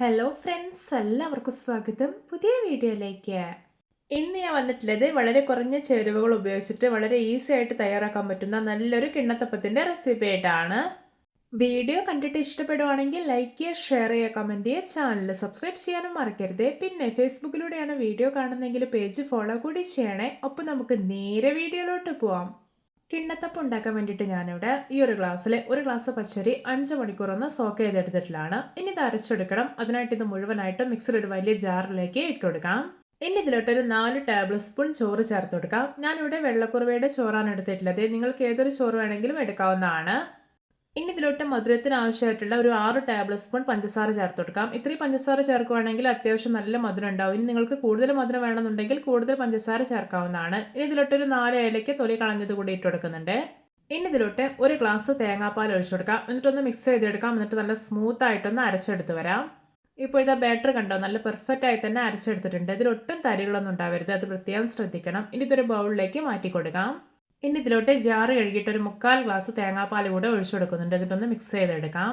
Hello friends എല്ലാവർക്കും സ്വാഗതം. പുതിയ വീഡിയോയിലേക്ക്. ഇന്ന് ഞാൻ വന്നിട്ടുള്ളത് വളരെ കുറഞ്ഞ ചേരുവകൾ ഉപയോഗിച്ചിട്ട് വളരെ ഈസി ആയിട്ട് തയ്യാറാക്കാൻ പറ്റുന്ന നല്ലൊരു കിണ്ണത്തപ്പത്തിന്റെ റെസിപ്പി ആയിട്ടാണ്. വീഡിയോ കണ്ടിട്ട് ഇഷ്ടപ്പെടുവാണെങ്കിൽ ലൈക്ക് ചെയ്യുക ഷെയർ ചെയ്യുക കമന്റ് ചെയ്യുക ചാനൽ സബ്സ്ക്രൈബ് ചെയ്യാനും മറക്കരുത്. പിന്നെ ഫേസ്ബുക്കിലൂടെയാണ് വീഡിയോ കാണുന്നതെങ്കിൽ പേജ് ഫോളോ കൂടി ചെയ്യണേ. ഒപ്പം നമുക്ക് നേരെ വീഡിയോയിലോട്ട് പോവാം. കിണ്ണത്തപ്പം ഉണ്ടാക്കാൻ വേണ്ടിയിട്ട് ഞാനിവിടെ ഈ ഒരു ഗ്ലാസ്സിൽ ഒരു ഗ്ലാസ് പച്ചരി അഞ്ച് മണിക്കൂർ ഒന്ന് സോക്ക് ചെയ്തെടുത്തിട്ടുള്ളതാണ്. ഇനി ഇത് അരച്ചെടുക്കണം. അതിനായിട്ട് ഇത് മുഴുവനായിട്ട് മിക്സർ ഒരു വലിയ ജാറിലേക്ക് ഇട്ട് കൊടുക്കാം. ഇനി ഇതിലോട്ട് ഒരു നാല് ടേബിൾ സ്പൂൺ ചോറ് ചേർത്ത് കൊടുക്കാം. ഞാനിവിടെ വെള്ളക്കുറവയുടെ ചോറാണ് എടുത്തിട്ടുള്ളത്. നിങ്ങൾക്ക് ഏതൊരു ചോറ് വേണമെങ്കിലും എടുക്കാവുന്നതാണ്. ഇനി ഇതിലോട്ട് മധുരത്തിന് ആവശ്യമായിട്ടുള്ള ഒരു ആറ് ടേബിൾ സ്പൂൺ പഞ്ചസാര ചേർത്ത് കൊടുക്കാം. ഇത്രയും പഞ്ചസാര ചേർക്കുവാണെങ്കിൽ അത്യാവശ്യം നല്ല മധുരം ഉണ്ടാവും. ഇനി നിങ്ങൾക്ക് കൂടുതൽ മധുരം വേണമെന്നുണ്ടെങ്കിൽ കൂടുതൽ പഞ്ചസാര ചേർക്കാവുന്നതാണ്. ഇനി ഇതിലോട്ട് ഒരു നാല് ഏലയ്ക്ക് തൊലി കളഞ്ഞത് കൂടി ഇട്ട് കൊടുക്കുന്നുണ്ട്. ഇനി ഇതിലോട്ട് ഒരു ഗ്ലാസ് തേങ്ങാപ്പാൽ ഒഴിച്ചു കൊടുക്കാം. എന്നിട്ടൊന്ന് മിക്സ് ചെയ്തെടുക്കാം. എന്നിട്ട് നല്ല സ്മൂത്ത് ആയിട്ടൊന്ന് അരച്ചെടുത്ത് വരാം. ഇപ്പോൾ ഇതാ ബാറ്റർ കണ്ടോ? നല്ല പെർഫെക്റ്റ് ആയി തന്നെ അരച്ചെടുത്തിട്ടുണ്ട്. ഇതിലൊട്ടും തരികളൊന്നും ഉണ്ടാവരുത്. അത് പ്രത്യേകം ശ്രദ്ധിക്കണം. ഇനി ഇതൊരു ബൗളിലേക്ക് മാറ്റി കൊടുക്കാം ഇനി ഇതിലോട്ട് ജാറ് കഴുകിയിട്ട് ഒരു മുക്കാൽ ഗ്ലാസ് തേങ്ങാപ്പാൽ കൂടെ ഒഴിച്ചു കൊടുക്കുന്നുണ്ട്. എന്നിട്ടൊന്ന് മിക്സ് ചെയ്തെടുക്കാം.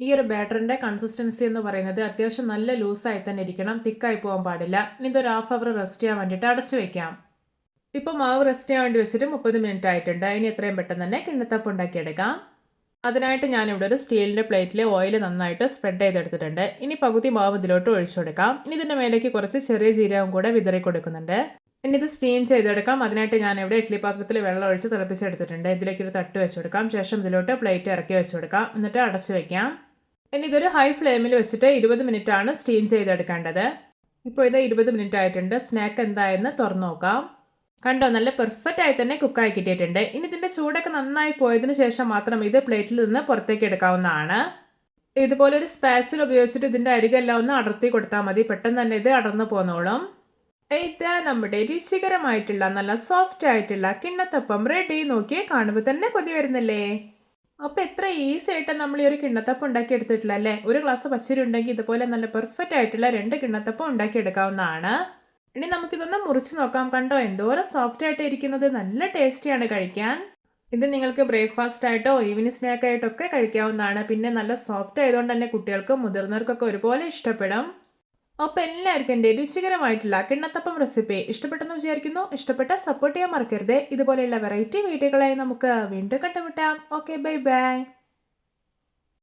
ഈ ഒരു ബാറ്ററിന്റെ കൺസിസ്റ്റൻസി എന്ന് പറയുന്നത് അത്യാവശ്യം നല്ല ലൂസായി തന്നെ ഇരിക്കണം. തിക്കായി പോകാൻ പാടില്ല. ഇനി ഇതൊരു ഹാഫ് അവർ റെസ്റ്റ് ചെയ്യാൻ വേണ്ടിയിട്ട് അടച്ചു വെക്കാം. ഇപ്പോൾ മാവ് റെസ്റ്റ് ചെയ്യാൻ വേണ്ടി വെച്ചിട്ട് മുപ്പത് മിനിറ്റ് ആയിട്ടുണ്ട്. ഇനി എത്രയും പെട്ടെന്ന് തന്നെ കിണ്ണത്തപ്പ് ഉണ്ടാക്കിയെടുക്കാം. അതിനായിട്ട് ഞാനിവിടെ ഒരു സ്റ്റീലിന്റെ പ്ലേറ്റിൽ ഓയിൽ നന്നായിട്ട് സ്പ്രെഡ് ചെയ്തെടുത്തിട്ടുണ്ട്. ഇനി പകുതി മാവ് ഇതിലോട്ട് ഒഴിച്ചു കൊടുക്കാം. ഇനി ഇതിന്റെ മേലേക്ക് കുറച്ച് ചെറിയ ജീരകം കൂടെ വിതറി കൊടുക്കുന്നുണ്ട് ഇനി ഇത് സ്റ്റീം ചെയ്തെടുക്കാം. അതിനായിട്ട് ഞാൻ ഇവിടെ ഇഡ്ഡലി പാത്രത്തിൽ വെള്ളം ഒഴിച്ച് തിളപ്പിച്ചെടുത്തിട്ടുണ്ട്. ഇതിലേക്ക് ഒരു തട്ട് വെച്ച് കൊടുക്കാം ശേഷം ഇതിലോട്ട് പ്ലേറ്റ് ഇറക്കി വെച്ച് കൊടുക്കാം എന്നിട്ട് അടച്ച് വെക്കാം. ഇനി ഇതൊരു ഹൈ ഫ്ലെയിമിൽ വെച്ചിട്ട് ഇരുപത് മിനിറ്റ് ആണ് സ്റ്റീം ചെയ്തെടുക്കേണ്ടത്. ഇപ്പോൾ ഇത് ഇരുപത് മിനിറ്റ് ആയിട്ടുണ്ട്. സ്നാക്ക് എന്തായെന്ന് തുറന്നു നോക്കാം. കണ്ടോ നല്ല പെർഫെക്റ്റ് ആയി തന്നെ കുക്കായി കിട്ടിയിട്ടുണ്ട്. ഇനി ഇതിന്റെ ചൂടൊക്കെ നന്നായി പോയതിനു ശേഷം മാത്രം ഇത് പ്ലേറ്റിൽ നിന്ന് പുറത്തേക്ക് എടുക്കാവുന്നതാണ്. ഇതുപോലെ ഒരു സ്പാച്ചിൽ ഉപയോഗിച്ചിട്ട് ഇതിന്റെ അരികെല്ലാം ഒന്ന് അടർത്തി കൊടുത്താൽ മതി. പെട്ടെന്ന് തന്നെ ഇത് അടർന്നു പോന്നോളും. ഇതാ നമ്മുടെ രുചികരമായിട്ടുള്ള നല്ല സോഫ്റ്റ് ആയിട്ടുള്ള കിണ്ണത്തപ്പം റെഡി നോക്കിയേ കാണുമ്പോൾ തന്നെ കൊതി വരുന്നല്ലേ? അപ്പോൾ എത്ര ഈസി ആയിട്ട് നമ്മൾ ഈ ഒരു കിണ്ണത്തപ്പം ഉണ്ടാക്കി എടുത്തിട്ടില്ല അല്ലേ? ഒരു ഗ്ലാസ് പച്ചരി ഉണ്ടെങ്കിൽ ഇതുപോലെ നല്ല പെർഫെക്റ്റ് ആയിട്ടുള്ള രണ്ട് കിണ്ണത്തപ്പം ഉണ്ടാക്കി എടുക്കാവുന്നതാണ്. ഇനി നമുക്കിതൊന്ന് മുറിച്ച് നോക്കാം. കണ്ടോ എന്തോരം സോഫ്റ്റ് ആയിട്ട് ഇരിക്കുന്നത്? നല്ല ടേസ്റ്റിയാണ് കഴിക്കാൻ. ഇത് നിങ്ങൾക്ക് ബ്രേക്ക്ഫാസ്റ്റ് ആയിട്ടോ ഈവനിങ് സ്നാക്ക് ആയിട്ടൊക്കെ കഴിക്കാവുന്നതാണ്. പിന്നെ നല്ല സോഫ്റ്റ് ആയതുകൊണ്ട് തന്നെ കുട്ടികൾക്കും മുതിർന്നവർക്കൊക്കെ ഒരുപോലെ ഇഷ്ടപ്പെടും. അപ്പോൾ എല്ലാവർക്കും എന്റെ രുചികരമായിട്ടുള്ള കിണ്ണത്തപ്പം റെസിപ്പി ഇഷ്ടപ്പെട്ടെന്ന് വിചാരിക്കുന്നു. ഇഷ്ടപ്പെട്ട സപ്പോർട്ട് ചെയ്യാൻ മറക്കരുത്. ഇതുപോലെയുള്ള വെറൈറ്റി വീഡിയോകളായി നമുക്ക് വീണ്ടും കണ്ടുമുട്ടാം. Okay bye bye